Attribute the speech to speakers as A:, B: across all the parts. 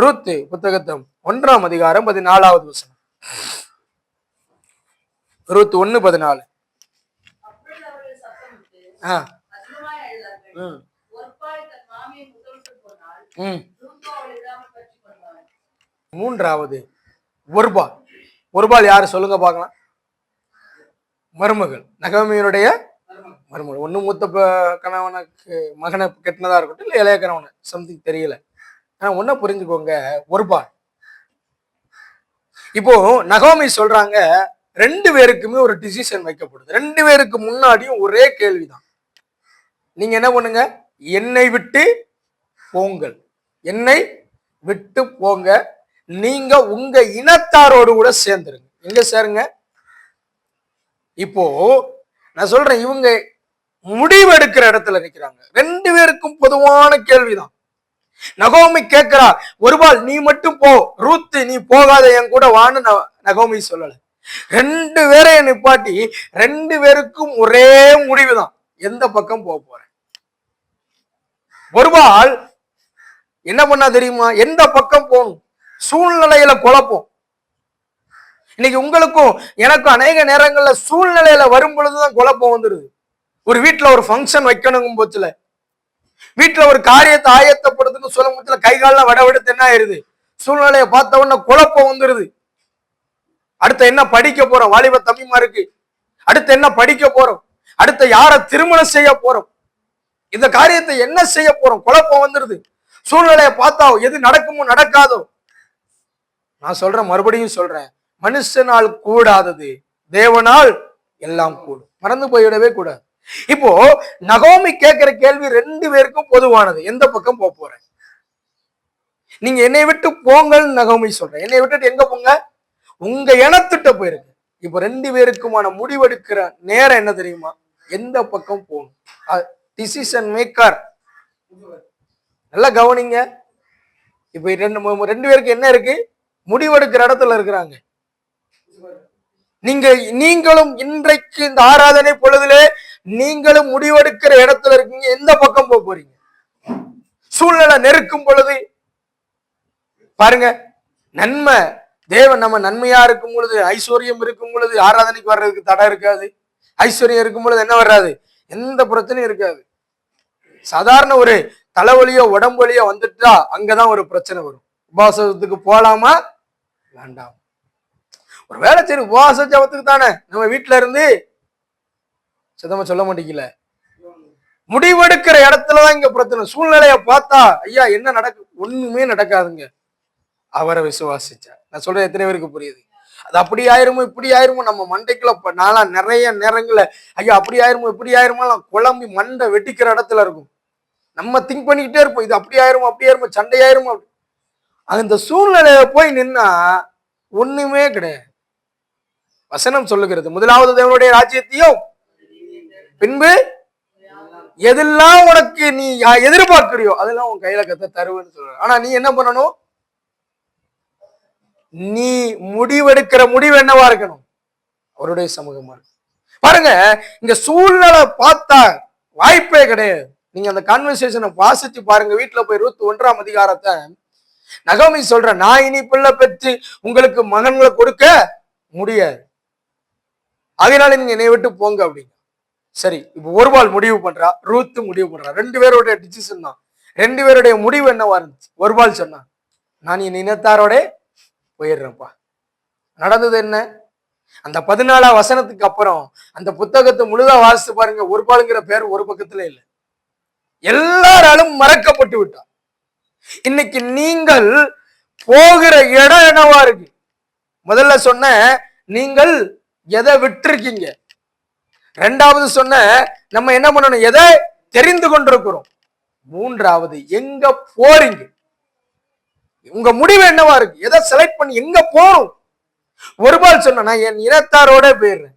A: ரூத்து புத்தகத்தம் ஒன்றாம் அதிகாரம் பதினாலாவது வசனம். ரூத்து ஒன்று பதினாலு. ஆ. ம். ம். மூன்றாவது ஒருபால். ஒருபால் யாரு சொல்லுங்க பார்க்கலாம். மருமகள். நகமையினுடைய மருமகள். ஒன்று மூத்த ப- கணவனுக்கு மகனை கெட்டினதா இருக்கட்டும் இல்ல இளைய கணவனை சம்திங் தெரியல. ஆனால் ஒன்றை புரிஞ்சுக்கோங்க ஒரு பால் இப்போ நகோமி சொல்றாங்க ரெண்டு பேருக்குமே ஒரு டிசிஷன் வைக்கப்படுது. ரெண்டு பேருக்கு முன்னாடியும் ஒரே கேள்விதான். நீங்க என்ன பண்ணுங்க? என்னை விட்டு போங்கள். என்னை விட்டு போங்க. நீங்க உங்க இனத்தாரோடு கூட சேர்ந்துருங்க. எங்க சேருங்க? இப்போ நான் சொல்றேன் இவங்க முடிவெடுக்கிற இடத்துல நிற்கிறாங்க ரெண்டு பேருக்கும் பொதுவான கேள்விதான். நகோமி கேட்கிறா ஒருபால் நீ மட்டும் போ. ரூத்து நீ போகாத. என் கூட வான்னு ந- நகோமி சொல்லல. ரெண்டு பேரையும் நிப்பாட்டி ரெண்டு பேருக்கும் ஒரே முடிவுதான். எந்த பக்கம் போக போறேன்? ஒருபால் என்ன பண்ணா தெரியுமா? எந்த பக்கம் போகணும்? சூழ்நிலையில குழப்பம். இன்னைக்கு உங்களுக்கும் எனக்கும் அநேக நேரங்கள்ல சூழ்நிலையில வரும் பொழுதுதான் குழப்பம் வந்துடுது ஒரு வீட்டுல ஒரு ஃபங்க்ஷன் வைக்கணுங்கும் போச்சுல வீட்டுல ஒரு காரியத்தை ஆயத்தப்படுத்துன்னு சொல்லும் போதுல கை காலில் வடவெடுத்து என்ன ஆயிருது? சூழ்நிலையை பார்த்த உடனே குழப்பம் வந்துருது. அடுத்து என்ன படிக்க போறோம்? வாலிப தம்பிமா இருக்கு அடுத்து என்ன படிக்க போறோம்? அடுத்து யாரை திருமணம் செய்ய போறோம்? இந்த காரியத்தை என்ன செய்ய போறோம்? குழப்பம் வந்துருது. சூழ்நிலையை பார்த்தா எது நடக்குமோ நடக்காதோ. நான் சொல்றேன் மறுபடியும் சொல்றேன். மனுஷனால் கூடாதது தேவனால் எல்லாம் கூடும். மறந்து போயிடவே கூடாது. இப்போ நகோமி கேட்கிற கேள்வி ரெண்டு பேருக்கும் பொதுவானது. எந்த பக்கம் போக போறேன் நீங்க என்னை விட்டு போங்கள் நகோமி சொல்றேன் என்னை விட்டுட்டு எங்க போங்க? உங்க இனத்திட்ட போயிருக்கு இப்போ ரெண்டு பேருக்குமான முடிவெடுக்கிற நேரம் என்ன தெரியுமா? எந்த பக்கம் போகணும்? டிசிஷன் மேக்கர் நல்லா கவனிங்க. இப்ப ரெண்டு ரெண்டு பேருக்கு என்ன இருக்கு? முடிவெடுக்கிற இடத்துல இருக்கிறாங்க. நீங்க நீங்களும் இன்றைக்கு இந்த ஆராதனை பொழுதுல நீங்களும் முடிவெடுக்கிற இடத்துல இருக்கீங்க. எந்த பக்கம் போக போறீங்க? சூழ்நிலை நெருக்கும் பொழுது பாருங்க நன்மை. தேவன் நம்ம நன்மையா இருக்கும் பொழுது ஐஸ்வர்யம் இருக்கும் பொழுது ஆராதனைக்கு வர்றதுக்கு தடை இருக்காது. ஐஸ்வர்யம் இருக்கும் பொழுது என்ன வராது? எந்த பிரச்சனையும் இருக்காது. சாதாரண ஒரு தலைவலியோ உடம்புலியோ வந்துட்டா அங்கதான் ஒரு பிரச்சனை வரும். உபாசத்துக்கு போலாமா? வேண்டாம். ஒரு வேலை சரி உபவாச ஜபத்துக்கு தானே. நம்ம வீட்டுல இருந்து சுத்தமா சொல்ல மாட்டேங்கல முடிவெடுக்கிற இடத்துலதான் இங்க பிரச்சனை. சூழ்நிலைய பார்த்தா ஐயா என்ன நடக்கு ஒண்ணுமே நடக்காதுங்க. அவரை விசுவாசிச்சா. நான் சொல்றேன் எத்தனை பேருக்கு புரியுது? அது அப்படி ஆயிருமோ இப்படி ஆயிருமோ நம்ம மண்டைக்குள்ள இப்ப நாளா நிறைய நேரங்கள்ல ஐயா அப்படி ஆயிருமோ இப்படி ஆயிருமோ குழம்பி மண்டை வெட்டிக்கிற இடத்துல இருக்கும். நம்ம திங்க் பண்ணிக்கிட்டே இருப்போம். இது அப்படி ஆயிருமோ அப்படி ஆயிருமோ சண்டையாயிருமோ அப்படி. அந்த சூழ்நிலையில போய் நின்னா ஒண்ணுமே கிடையாது. வசனம் சொல்லுகிறது முதலாவது தேவனுடைய ராஜ்யத்தையும் பின்பு எதெல்லாம் உனக்கு நீ யா- எதிர்பார்க்கிறியோ அதெல்லாம் உன் கையில கத்த தருவேன்னு சொல்ற ஆனா நீ என்ன பண்ணணும்? நீ முடிவெடுக்கிற முடிவு என்னவா இருக்கணும்? அவருடைய சமூகமா இருக்கும் பாருங்க இங்க சூழ்நிலை பார்த்தா வாய்ப்பே கிடையாது. நீங்க அந்த கான்வர்சேஷனை வாசிச்சு பாருங்க. வீட்டுல போய் இருபத்தி ஒன்றாம் அதிகாரத்தை நகமி சொல்ற நான் இனி பிள்ளை பெற்று உங்களுக்கு மகன்களை கொடுக்க முடியாது. அதனால நீங்க என்னை விட்டு போங்க அப்படின்னு. சரி இப்போ ஒருபால் முடிவு பண்றா ரூத்து முடிவு பண்றா. ரெண்டு பேருடைய டிசிஷன் தான். ரெண்டு பேருடைய முடிவு என்னவா இருந்துச்சு? ஒருபால் சொன்னா நான் என் இனத்தாரோட போயிடுறேன்ப்பா. நடந்தது என்ன? அந்த பதினாலாம் வசனத்துக்கு அப்புறம் அந்த புத்தகத்தை முழுதா வாசித்து பாருங்க ஒருபாலுங்கிற பேர் ஒரு பக்கத்துல இல்லை. எல்லாராலும் மறக்கப்பட்டு விட்டார் இன்னைக்கு நீங்கள் போகிற இடம் என்னவா இருக்கு? முதல்ல சொன்ன நீங்கள் எதை விட்டுருக்கீங்க? ரெண்டாவது சொன்ன நம்ம என்ன பண்ணணும்? எதை தெரிந்து கொண்டிருக்கிறோம். மூன்றாவது எங்க போறீங்க? உங்க முடிவு என்னவா இருக்கு? எதை செலக்ட் பண்ணி எங்க போறோம் ஒருபால் சொன்ன நான் என் இனத்தாரோட போயிடுறேன்.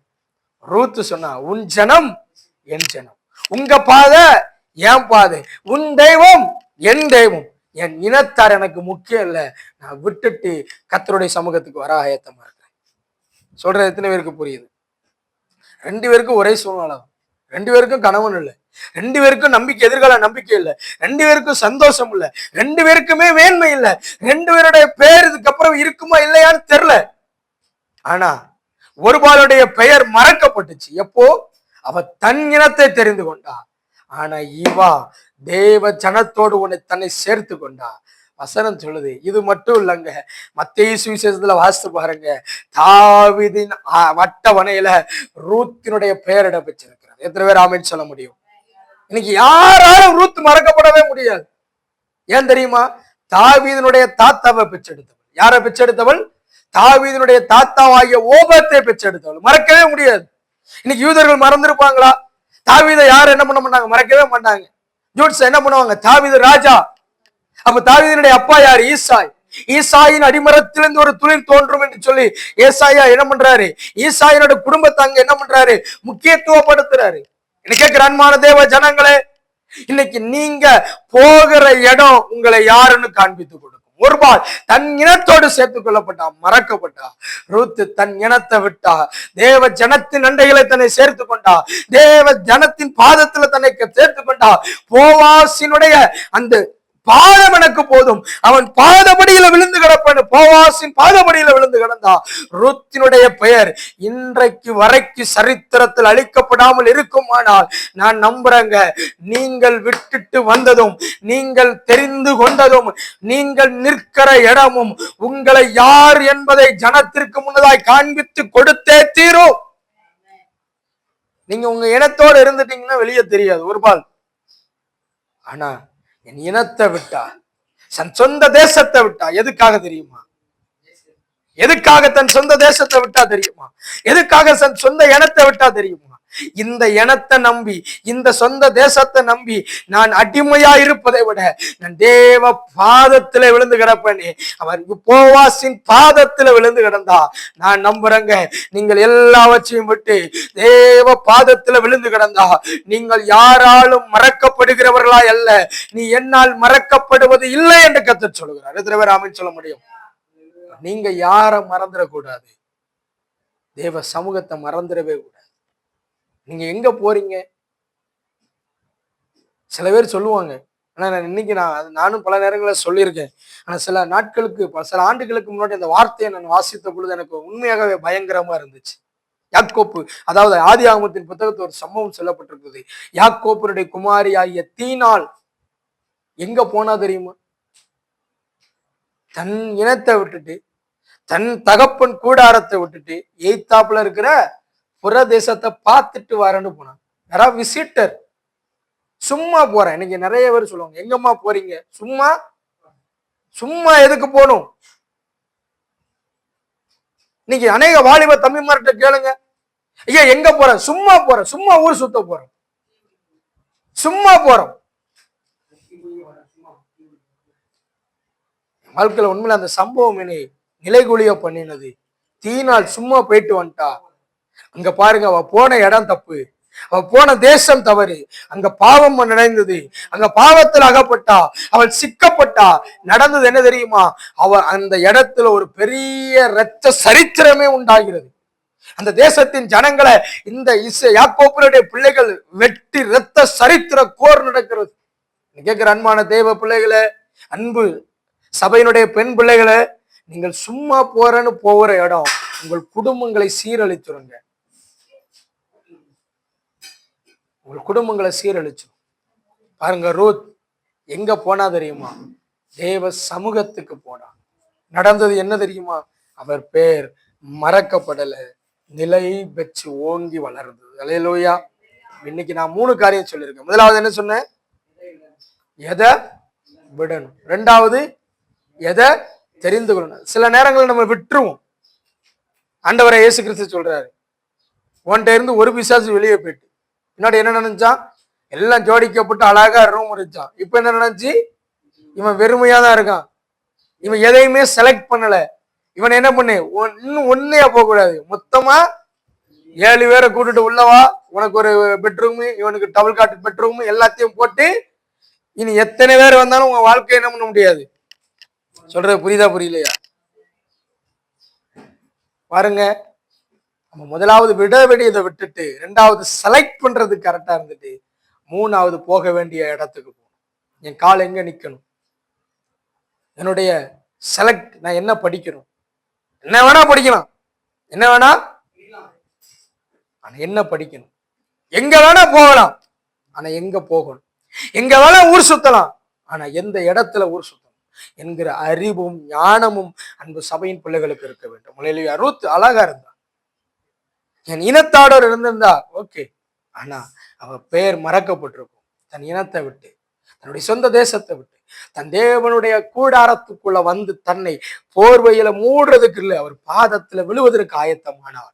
A: ரூத்து சொன்னா உன் ஜனம் என் ஜனம். உங்க பாதை என் பாதை. உன் தெய்வம் என் தெய்வம். என் இனத்தார் எனக்கு முக்கியம் இல்லை. நான் விட்டுட்டு கத்தருடைய சமூகத்துக்கு வர ஆயத்தமா இருக்கிறேன். சொல்றது எத்தனை பேருக்கு புரியுது? ரெண்டு பேருக்கும் ஒரே சூழ்நிலை. ரெண்டு பேருக்கும் கணவன் இல்லை. ரெண்டு பேருக்கும் நம்பிக்கை எதிர்கால நம்பிக்கை இல்லை. ரெண்டு பேருக்கும் சந்தோஷம் இல்லை. ரெண்டு பேருக்குமே வேண்மை இல்லை. ரெண்டு பேருடைய பெயர் இதுக்கப்புறம் இருக்குமா இல்லையான்னு தெரியல ஆனா ஒருபாலுடைய பெயர் மறக்கப்பட்டுச்சு. எப்போ? அவ தன் இனத்தை தெரிந்து கொண்டா. ஆனா இவா தேவ ஜனத்தோடு உன்னை தன்னை சேர்த்து கொண்டா. வசனம் சொல்லுது. இது மட்டும் இல்லைங்க. மத்திய சுவிசேஷத்துல வாசித்து பாருங்க. தாவிதின் வட்டவணையில ரூத்தினுடைய பெயரிடம் பெற்றிருக்கிறது எத்தனை பேர் ஆமைன்னு சொல்ல முடியும்? இன்னைக்கு யாராலும் ரூத் மறக்கப்படவே முடியாது. ஏன் தெரியுமா? தாவீதனுடைய தாத்தாவை பெற்றெடுத்தவள். யாரை பெற்றெடுத்தவள்? தாவீதனுடைய தாத்தாவாகிய ஓபத்தை பெற்றெடுத்தவள். மறக்கவே முடியாது. இன்னைக்கு யூதர்கள் மறந்துருப்பாங்களா? தாவீதை யார் என்ன பண்ண மாட்டாங்க? மறக்கவே மாட்டாங்க. ஜூட்ஸ் என்ன பண்ணுவாங்க? தாவீது ராஜா அப்ப தாவீதனுடைய அப்பா யார்? ஈசாய். ஈசாயின் அடிமரத்திலிருந்து ஒரு துளிர் தோன்றும் என்று சொல்லி ஏசாயா என்ன பண்றாரு? ஈசாயினோட குடும்பத்தை அங்க என்ன பண்றாரு? முக்கியத்துவப்படுத்துறாரு. என்ன கேட்கிற தேவ ஜனங்களே? இன்னைக்கு நீங்க போகிற இடம் உங்களை யாருன்னு காண்பித்து கொடுக்கும். ஒருபால் தன் இனத்தோடு சேர்த்துக் கொள்ளப்பட்டா மறக்கப்பட்டா. ரூத்து தன் இனத்தை விட்டா. தேவ ஜனத்தின் அண்டைகளை தன்னை சேர்த்து கொண்டா. தேவ ஜனத்தின் பாதத்துல தன்னை சேர்த்து கொண்டா. போவாசினுடைய அந்த பாதம் எனக்கு போதும். அவன் பாதபடியில விழுந்து கிடப்பான். போவாசின் பாதபடியில விழுந்து கிடந்தா ருத்தினுடைய பெயர் இன்றைக்கு வரைக்கு சரித்திரத்தில் அழிக்கப்படாமல் இருக்குமானால் நான் நம்புறேங்க. நீங்கள் விட்டுட்டு வந்ததும் நீங்கள் தெரிந்து கொண்டதும் நீங்கள் நிற்கிற இடமும் உங்களை யார் என்பதை ஜனத்திற்கு முன்னதாய் காண்பித்து கொடுத்தே தீரும். நீங்க உங்க இனத்தோடு இருந்துட்டீங்கன்னா வெளியே தெரியாது. ஒரு பால். ஆனா என் இனத்தை விட்டா தன் சொந்த தேசத்தை விட்டா எதுக்காக தெரியுமா? எதுக்காக தன் சொந்த தேசத்தை விட்டா தெரியுமா? எதுக்காக தன் சொந்த இனத்தை விட்டா தெரியுமா? இந்த இனத்தை நம்பி இந்த சொந்த தேசத்தை நம்பி நான் அடிமையா இருப்பதை விட நான் தேவ பாதத்துல விழுந்து கிடப்பேனே. அவர் போவாசின் பாதத்துல விழுந்து கிடந்தா நான் நம்புறேங்க. நீங்கள் எல்லாவற்றையும் விட்டு தேவ பாதத்துல விழுந்து கிடந்தா நீங்கள் யாராலும் மறக்கப்படுகிறவர்களா அல்ல. நீ என்னால் மறக்கப்படுவது இல்லை என்று கத்து சொல்லுகிறார். எத்தனை பேர் சொல்ல முடியும்? நீங்க யார மறந்துடக்கூடாது? தேவ சமூகத்தை மறந்துடவே கூடாது. நீங்க எங்க போறீங்க? சில பேர் சொல்லுவாங்க. ஆனா நான் இன்னைக்கு நான் நானும் பல நேரங்களில் சொல்லியிருக்கேன். ஆனா சில நாட்களுக்கு சில ஆண்டுகளுக்கு முன்னாடி அந்த வார்த்தையை நான் வாசித்த பொழுது எனக்கு உண்மையாகவே பயங்கரமா இருந்துச்சு. யாக்கோப்பு அதாவது ஆதி ஆகமத்தின் புத்தகத்தில் ஒரு சம்பவம் சொல்லப்பட்டிருக்குது. யாக்கோப்பனுடைய குமாரி ஆகிய தீனால் எங்க போனா தெரியுமா? தன் இனத்தை விட்டுட்டு தன் தகப்பன் கூடாரத்தை விட்டுட்டு எய்த்தாப்புல இருக்கிற புற தேசத்தை பார்த்துட்டு வரேன்னு போனான் யாராவது விசிட்டர் சும்மா போறேன். இன்னைக்கு நிறைய பேர் சொல்லுவாங்க எங்கம்மா போறீங்க? சும்மா சும்மா எதுக்கு போகணும்? இன்னைக்கு அநேக வாலிப தம்பிமார்கிட்ட கேளுங்க. ஐயா எங்க போறேன்? சும்மா போறேன். சும்மா ஊர் சுத்த போறோம் சும்மா போறோம். வாழ்க்கையில உண்மையில அந்த சம்பவம் என்னை நிலைகுலிய பண்ணினது. தீனால் சும்மா போயிட்டு வந்துட்டா. அங்க பாருங்க அவ போன இடம் தப்பு. அவ போன தேசம் தவறு. அங்க பாவம் நடந்தது. அங்க பாவத்தில் அகப்பட்டா அவள் சிக்கப்பட்டா. நடந்தது என்ன தெரியுமா? அவ அந்த இடத்துல ஒரு பெரிய இரத்த சரித்திரமே உண்டாகிறது. அந்த தேசத்தின் ஜனங்களை இந்த இச யாக்கோப்பருடைய பிள்ளைகள் வெட்டி இரத்த சரித்திர கோர் நடக்கிறது. கேட்கிற அன்பான தேவ பிள்ளைகளை அன்பு சபையினுடைய பெண் பிள்ளைகளை நீங்கள் சும்மா போறேன்னு போகிற இடம் உங்கள் குடும்பங்களை சீரழித்துருங்க. உங்கள் குடும்பங்களை சீரழிச்சிடும் பாருங்க ரூத் எங்க போனா தெரியுமா? தேவ சமூகத்துக்கு போனா. நடந்தது என்ன தெரியுமா? அவர் பேர் மறக்கப்படல. நிலை பெற்று ஓங்கி வளர்ந்தது. அலையலோயா. இன்னைக்கு நான் மூணு காரியம் சொல்லியிருக்கேன். முதலாவது என்ன சொன்னேன்? எதை விடணும்? ரெண்டாவது எதை தெரிந்து கொள்ளணும்? சில நேரங்களில் நம்ம விட்டுருவோம். ஆண்டவரை இயேசு கிறிஸ்து சொல்றாரு. உன்கிட்ட இருந்து ஒரு பிசாசு வெளியே போயிட்டு முன்னாடி என்ன நினைச்சான்? எல்லாம் ஜோடிக்கப்பட்டு அழகா ரூம் இருந்துச்சான் இப்ப என்ன நினைச்சு? இவன் வெறுமையா தான் இருக்கான். இவன் எதையுமே செலக்ட் பண்ணல. இவன் என்ன பண்ணு? ஒன்- இன்னும் ஒன்னையா போக கூடாது மொத்தமா ஏழு பேரை கூட்டிட்டு உள்ளவா உனக்கு ஒரு பெட்ரூம் இவனுக்கு டபுள் காட்டு பெட்ரூம் எல்லாத்தையும் போட்டு இனி எத்தனை பேர் வந்தாலும் உங்க வாழ்க்கை என்ன பண்ண முடியாது. சொல்றது புரியுதா புரியலையா? பாருங்க. நம்ம முதலாவது விட வேண்டியதை விட்டுட்டு ரெண்டாவது செலக்ட் பண்றது கரெக்டா இருந்துட்டு மூணாவது போக வேண்டிய இடத்துக்கு போகணும். என் கால் எங்க நிக்கணும்? என்னுடைய செலக்ட் நான் என்ன படிக்கணும்? என்ன வேணா படிக்கலாம். என்ன வேணா? ஆனா என்ன படிக்கணும்? எங்க வேணா போகலாம். ஆனா எங்க போகணும்? எங்க வேணா ஊர் சுத்தலாம். ஆனா எந்த இடத்துல ஊர் சுத்தணும்? என்கிற அறிவும் ஞானமும் அன்பு சபையின் பிள்ளைகளுக்கு இருக்க வேண்டும். முலையிலேயே அறுத்து அழகா இருந்தா என் இனத்தாடோர் இருந்திருந்தா ஓகே. ஆனா அவ பெயர் மறக்கப்பட்டிருக்கும். தன் இனத்தை விட்டு தன்னுடைய சொந்த தேசத்தை விட்டு. தன் தேவனுடைய கூடாரத்துக்குள்ள வந்து தன்னை போர்வையில மூடுறதுக்கு இல்லை அவர் பாதத்துல விழுவதற்கு ஆயத்தமானார்.